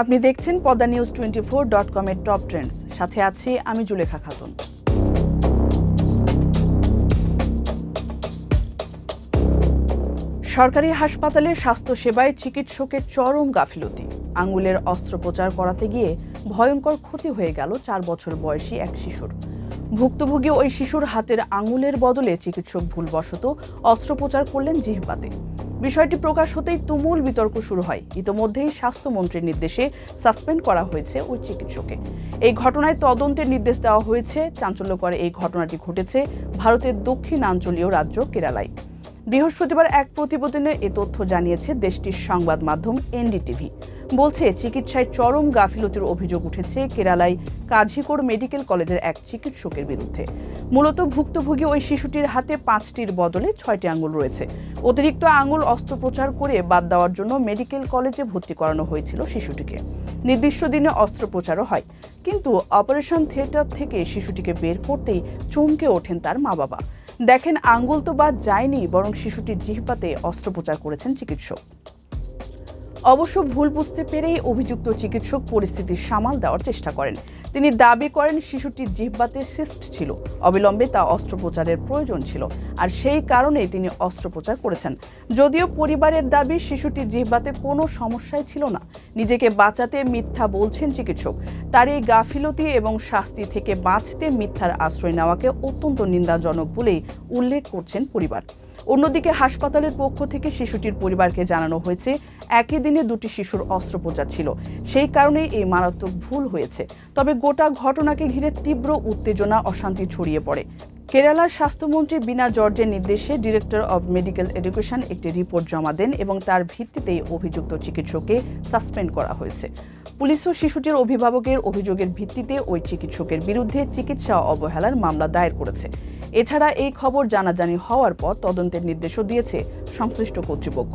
আপনি দেখছেন Padma news twenty four dot কমের টপ ট্রেন্ডস। সাথে আছি আমি জুলেখা খাতুন। সরকারি হাসপাতালে স্বাস্থ্যসেবায় চিকিৎসকের চরম গাফিলতি। আঙুলের অস্ত্রোপচার করাতে গিয়ে ভয়ঙ্কর ক্ষতি হয়ে গেল চার বছর বয়সী এক শিশুর। ভুক্তভোগী ওই শিশুর হাতের আঙুলের বদলে চিকিৎসক ভুলবশত অস্ত্রোপচার করলেন জিহ্বাতে। বিষয়টি প্রকাশ হতেই তুমুল বিতর্ক শুরু হয়। ইতোমধ্যেই স্বাস্থ্যমন্ত্রীর নির্দেশে সাসপেন্ড করা হয়েছে ওই চিকিৎসককে এই ঘটনায় তদন্তের নির্দেশ দেওয়া হয়েছে। চাঞ্চল্যকর এই ঘটনাটি ঘটেছে ভারতের দক্ষিণাঞ্চলীয় রাজ্য কেরালায়। বৃহস্পতিবার এক প্রতিবেদনে এ তথ্য জানিয়েছে দেশটির সংবাদ মাধ্যম এনডিটিভি। বলছে, চিকিৎসায় চরম গাফিলতির অভিযোগ উঠেছে কেরালায় কাঝিকোড় মেডিকেল কলেজের এক চিকিৎসকের বিরুদ্ধে। মূলত ভুক্তভোগী ওই শিশুটির হাতে পাঁচটির বদলে ছয়টি আঙুল রয়েছে। অতিরিক্ত আঙুল অস্ত্রোপচার করে বাদ দেওয়ার জন্য মেডিকেল কলেজে ভর্তি করানো হয়েছিল শিশুটিকে। নির্দিষ্ট দিনে অস্ত্রোপচারও হয়। কিন্তু অপারেশন থিয়েটার থেকে শিশুটিকে বের করতেই চমকে ওঠেন তার মা বাবা দেখেন আঙ্গুল তো বাদ যায়নি, বরং শিশুটির জিহ্বাতে অস্ত্রোপচার করেছেন চিকিৎসক। অবশ্য ভুল বুঝতে পেরেই অভিযুক্ত চিকিৎসক পরিস্থিতি সামাল দেওয়ার চেষ্টা করেন। তিনি দাবি করেন শিশুটির জিহ্বাতে সিস্ট ছিল, অবিলম্বে তা অস্ত্রোপচারের প্রয়োজন ছিল আর সেই কারণেই তিনি অস্ত্রোপচার করেছেন। যদিও পরিবারের দাবি শিশুটির জিহ্বাতে কোনো সমস্যাই ছিল না, নিজেকে বাঁচাতে মিথ্যা বলছেন চিকিৎসক। তার এই গাফিলতি এবং শাস্তি থেকে বাঁচতে মিথ্যার আশ্রয় নেওয়াকে অত্যন্ত নিন্দাজনক বলেই উল্লেখ করছেন পরিবার। অন্যদিকে হাসপাতালের পক্ষ থেকে শিশুটির পরিবারকে জানানো হয়েছে, একই দিনে দুটি শিশুর অস্ত্রোপচার ছিল। সেই কারণে এই মারাত্মক ভুল হয়েছে। তবে গোটা ঘটনাকে ঘিরে তীব্র উত্তেজনা, অশান্তি ছড়িয়ে পড়ে। কেরালার স্বাস্থ্যমন্ত্রী বিনা জর্জের নির্দেশে ডিরেক্টর অব মেডিকেল এডুকেশন একটি রিপোর্ট জমা দেন এবং তার ভিত্তিতেই অভিযুক্ত চিকিৎসককে সাসপেন্ড করা হয়েছে। পুলিশ ও শিশুটির অভিভাবকের অভিযোগের ভিত্তিতে ওই চিকিৎসকের বিরুদ্ধে চিকিৎসা অবহেলার মামলা দায়ের করেছে। এছাড়া এই খবর জানাজানি হওয়ার পর তদন্তের নির্দেশও দিয়েছে সংশ্লিষ্ট কর্তৃপক্ষ।